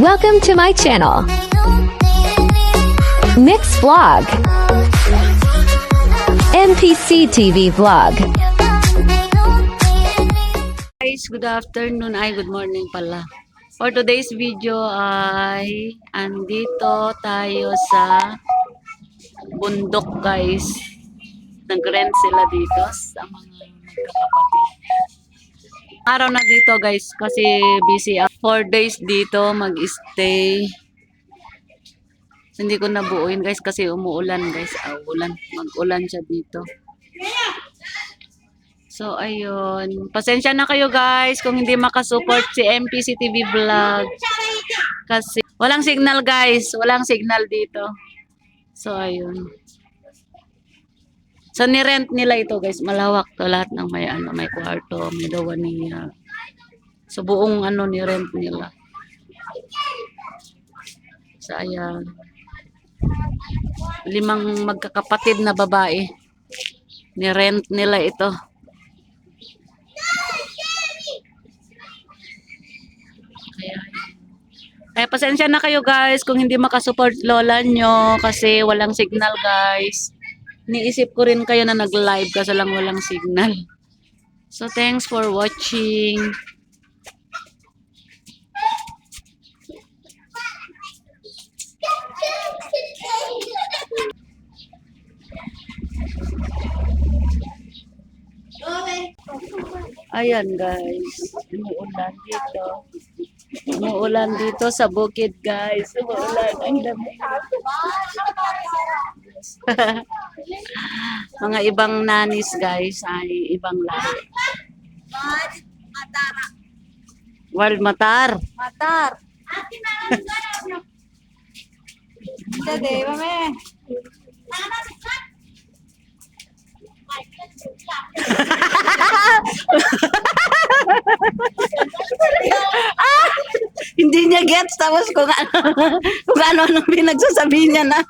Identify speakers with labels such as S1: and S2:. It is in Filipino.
S1: Welcome to my channel. Mix Vlog. MPC TV Vlog.
S2: guys, good afternoon. Ay, good morning pala. For today's video ay andito tayo sa bundok guys. Nag-rent sila dito sa mga magkakapatid. Araw na dito guys kasi busy ako. Four days dito mag-stay. Hindi ko nabuuin guys kasi umuulan guys. Ah, ulan. Mag-ulan siya dito. So, ayun. Pasensya na kayo guys kung hindi makasupport si MPC TV Vlog. Kasi walang signal guys. Walang signal dito. So, ayun. So, nirent nila ito guys. Malawak to lahat ng may ano, may kwarto, may niya. So, buong ano nirent nila. So, ayan. Limang magkakapatid na babae. Nirent nila ito. Kaya, kaya pasensya na kayo guys kung hindi makasupport lola nyo kasi walang signal guys. Niisip ko rin kayo na nag-live kasi lang walang signal. So thanks for watching. Ayan guys, umuulan dito. Umuulan dito sa bukid guys. Umuulan. Ang lamig. Mga ibang nanis guys ay ibang lahi. Wild matar.
S3: Matar. Dede, mame.
S2: Hindi niya gets tapos kung ano kung ano anong pinagsasabi niya na.